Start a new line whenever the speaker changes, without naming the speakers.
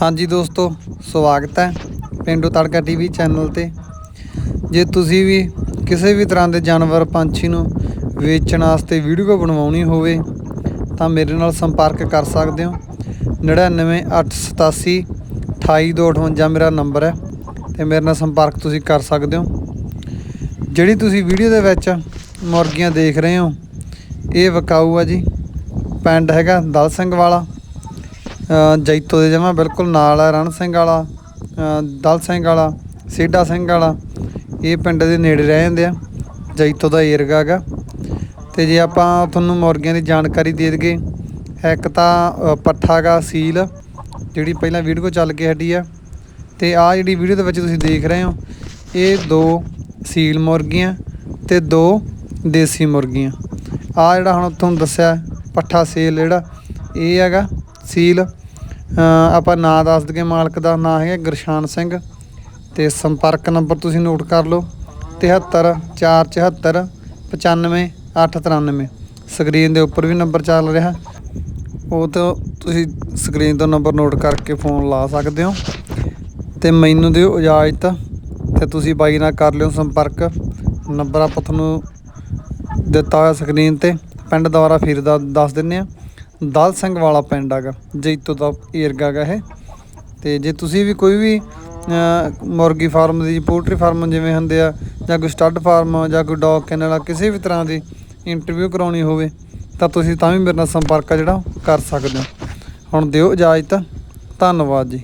ਹਾਂਜੀ ਦੋਸਤੋ, ਸਵਾਗਤ ਹੈ ਪਿੰਡੂ ਤੜਕਾ ਟੀਵੀ ਚੈਨਲ ਤੇ। ਜੇ ਤੁਸੀਂ ਵੀ ਕਿਸੇ ਵੀ ਤਰ੍ਹਾਂ ਦੇ ਜਾਨਵਰ, ਪੰਛੀ ਨੂੰ ਵੇਚਣ ਵਾਸਤੇ ਵੀਡੀਓ ਬਣਵਾਉਣੀ ਹੋਵੇ, ਤਾਂ ਮੇਰੇ ਨਾਲ ਸੰਪਰਕ ਕਰ ਸਕਦੇ ਹੋ। 99887 28258 ਮੇਰਾ ਨੰਬਰ ਹੈ ਤੇ ਮੇਰੇ ਨਾਲ ਸੰਪਰਕ ਤੁਸੀਂ ਕਰ ਸਕਦੇ ਹੋ। ਜਿਹੜੀ ਤੁਸੀਂ ਵੀਡੀਓ ਦੇ ਵਿੱਚ ਮੁਰਗੀਆਂ ਦੇਖ ਰਹੇ ਹੋ, ਇਹ ਵਿਕਾਊ ਆ ਜੀ। ਪਿੰਡ ਹੈਗਾ ਦਲ ਸਿੰਘ ਵਾਲਾ। ਜੈਤੋ ਦੇ ਜਮਾ ਬਿਲਕੁਲ ਨਾਲ ਹੈ ਰਣ ਸਿੰਘ ਵਾਲਾ ਦਲ ਸਿੰਘ ਵਾਲਾ ਸੇਡਾ ਸਿੰਘ ਵਾਲਾ ਇਹ ਪਿੰਡ ਦੇ ਨੇੜੇ ਰਹਿ ਜਾਂਦੇ ਆ ਜੈਤੋ ਦਾ ਏਰਗਾ ਹੈਗਾ। ਤੇ ਜੇ ਆਪਾਂ ਤੁਹਾਨੂੰ ਮੁਰਗੀਆਂ ਦੀ ਜਾਣਕਾਰੀ ਦੇ ਦਈਏ ਇੱਕ ਤਾਂ ਅ, ਪੱਠਾ ਗਾ ਸੀਲ ਜਿਹੜੀ ਪਹਿਲਾਂ ਵੀਡੀਓ ਚੱਲ ਕੇ ਹਟੀ ਆ ਤੇ ਆ ਜਿਹੜੀ ਵੀਡੀਓ ਦੇ ਵਿੱਚ ਤੁਸੀਂ ਦੇਖ ਰਹੇ ਹੋ ਇਹ ਦੋ ਸੀਲ ਮੁਰਗੀਆਂ ਤੇ ਦੋ ਦੇਸੀ ਮੁਰਗੀਆਂ। ਆ ਜਿਹੜਾ ਹੁਣ ਤੁਹਾਨੂੰ ਦੱਸਿਆ ਪੱਠਾ ਸੇਲ ਜਿਹੜਾ ਇਹ ਹੈਗਾ ਸੀਲ। ਆਪਾਂ ਨਾਂ ਦੱਸ ਦਈਏ ਮਾਲਕ ਦਾ, ਨਾਂ ਹੈਗਾ ਗੁਰਸ਼ਾਨ ਸਿੰਘ ਤੇ ਸੰਪਰਕ ਨੰਬਰ ਤੁਸੀਂ ਨੋਟ ਕਰ ਲਓ 73 474 95 893 ਸਕਰੀਨ ਦੇ ਉੱਪਰ ਵੀ ਨੰਬਰ ਚੱਲ ਰਿਹਾ। ਉਹ ਤੋਂ ਤੁਸੀਂ ਸਕਰੀਨ ਤੋਂ ਨੰਬਰ ਨੋਟ ਕਰਕੇ ਫੋਨ ਲਾ ਸਕਦੇ ਹੋ। ਤੇ ਮੈਨੂੰ ਦਿਓ ਇਜਾਜ਼ਤ ਤੇ ਤੁਸੀਂ ਬਾਈ ਨਾਲ ਕਰ ਲਿਓ ਸੰਪਰਕ। ਨੰਬਰ ਆਪਾਂ ਤੁਹਾਨੂੰ ਦਿੱਤਾ ਹੋਇਆ ਸਕਰੀਨ ਤੇ। ਪਿੰਡ ਦੁਆਰਾ ਫਿਰ ਦਾ ਦੱਸ ਦਿੰਨੇ ਆ ਦਲ ਸਿੰਘ ਵਾਲਾ ਪਿੰਡ ਹੈਗਾ ਜੈਤੋ ਦਾ ਏਰਗਾ ਗਾ ਇਹ। ਤੇ ਜੇ ਤੁਸੀਂ ਵੀ ਕੋਈ ਵੀ ਮੁਰਗੀ ਫਾਰਮ ਦੀ, ਪੋਲਟਰੀ ਫਾਰਮ ਜਿਵੇਂ ਹੁੰਦੇ ਆ, ਜਾਂ ਕੋਈ ਸਟੱਡ ਫਾਰਮ, ਜਾਂ ਕੋਈ ਡੌਗ ਕੈਨਲ ਆ, ਕਿਸੇ ਵੀ ਤਰ੍ਹਾਂ ਦੀ ਇੰਟਰਵਿਊ ਕਰਾਉਣੀ ਹੋਵੇ, ਤਾਂ ਤੁਸੀਂ ਤਾਂ ਵੀ ਮੇਰੇ ਨਾਲ ਸੰਪਰਕ ਆ ਜਿਹੜਾ, ਕਰ ਸਕਦੇ ਹੋ। ਹੁਣ ਦਿਓ ਇਜਾਜ਼ਤ। ਧੰਨਵਾਦ ਜੀ।